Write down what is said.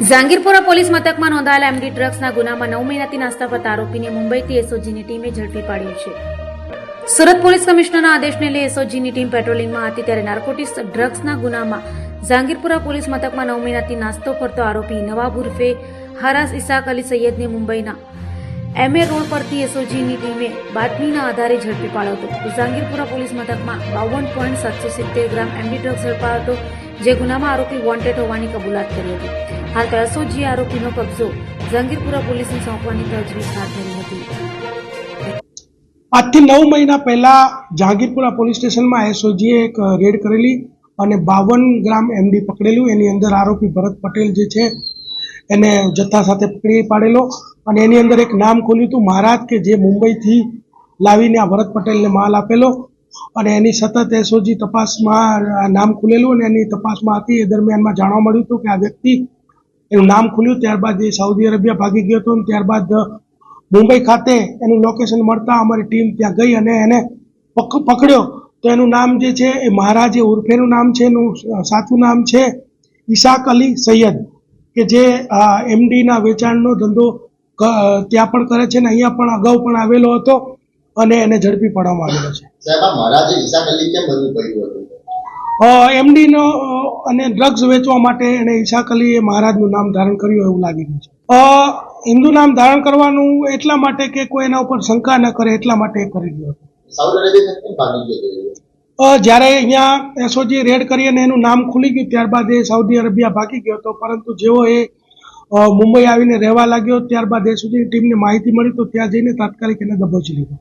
ઝાંગીરપુરા police મથકમાં નોંધાયેલા MD ડ્રગ્સના ગુનામાં નવ મહિનાથી નાસ્તા પર આરોપીને મુંબઈથી એસઓજીની ટીમે ઝડપી પાડ્યો છે. સુરત પોલીસ કમિશનરના આદેશને લઈ એસઓજીની ટીમ પેટ્રોલિંગમાં હતી ત્યારે નાર્કોટિક્સ ડ્રગ્સના ગુનામાં જાંગીરપુરા પોલીસ મથકમાં નવ મહિનાથી નાસ્તો કરતો આરોપી નવાબ ઉર્ફે હારાસ ઇસાક અલી સૈયદને મુંબઈના એમએ રોડ પરથી એસઓજીની ટીમે બાતમીના આધારે ઝડપી પાડ્યો હતો. જાંગીરપુરા પોલીસ મથકમાં બાવન પોઈન્ટ સાતસો સિત્તેર ગ્રામ એમડી ડ્રગ્સ ઝડપાયો હતો, જે ગુનામાં આરોપી વોન્ટેડ હોવાની કબૂલાત કરી હતી. હાલ તો એસઓજી આરોપીનો કબજો જંગીરપુરા પોલીસને સોંપવાની તજવીજ હાથ ધરી હતી. આજથી નવ મહિના પહેલા જહાંગીરપુરા પોલીસ સ્ટેશનમાં એસઓજીએ એક રેડ કરેલી અને બાવન ગ્રામ એમડી પકડેલું. એની અંદર આરોપી ભરત પટેલ જે છે, એને જથ્થા સાથે પકડી પાડેલો અને એની અંદર એક નામ ખોલ્યું હતું, મહારાજ કે જે મુંબઈથી લાવીને આ ભરત પટેલને માલ આપેલો. અને એની સતત એસઓજી તપાસમાં નામ ખુલેલું અને એની તપાસમાં હતી. એ દરમિયાનમાં જાણવા મળ્યું હતું કે આ વ્યક્તિ એનું નામ ખુલ્યું, ત્યારબાદ એ સાઉદી અરેબિયા ભાગી ગયો હતો ત્યારબાદ મુંબઈ ખાતે એનું લોકેશન મળતા અમારી ટીમ ત્યાં ગઈ અને એને પક- પકડ્યો. તો એનું નામ જે છે, એ મહારાજે ઉર્ફેનું નામ છે, એનું સાચું નામ છે, ઈશાક અલી સૈયદ, કે જે એમડીના વેચાણનો ધંધો ત્યાં પણ કરે છે ને અહીંયા પણ અગાઉ પણ આવેલો હતો અને એને ઝડપી પાડવામાં આવેલો છે. મહારાજે ઈશાક અલી કેમ બનવું પડ્યું હતું? એમડીનો અને ડ્રગ્સ વેચવા માટે એણે ઈશાક અલી એ મહારાજનું નામ ધારણ કર્યું એવું લાગી રહ્યું છે. હિન્દુ નામ ધારણ કરવાનું એટલા માટે કે કોઈ એના ઉપર શંકા ન કરે એટલા માટે એ કરી રહ્યો હતો. એ? જ્યારે અહીંયા એસઓજી રેડ કરી અને એનું નામ ખુલી ગયું ત્યારબાદ એ સાઉદી અરેબિયા ભાગી ગયો હતો પરંતુ જેવો એ મુંબઈ આવીને રહેવા લાગ્યો ત્યારબાદ એસઓજી ટીમને માહિતી મળી તો ત્યાં જઈને તાત્કાલિક એને દબોચી લીધો.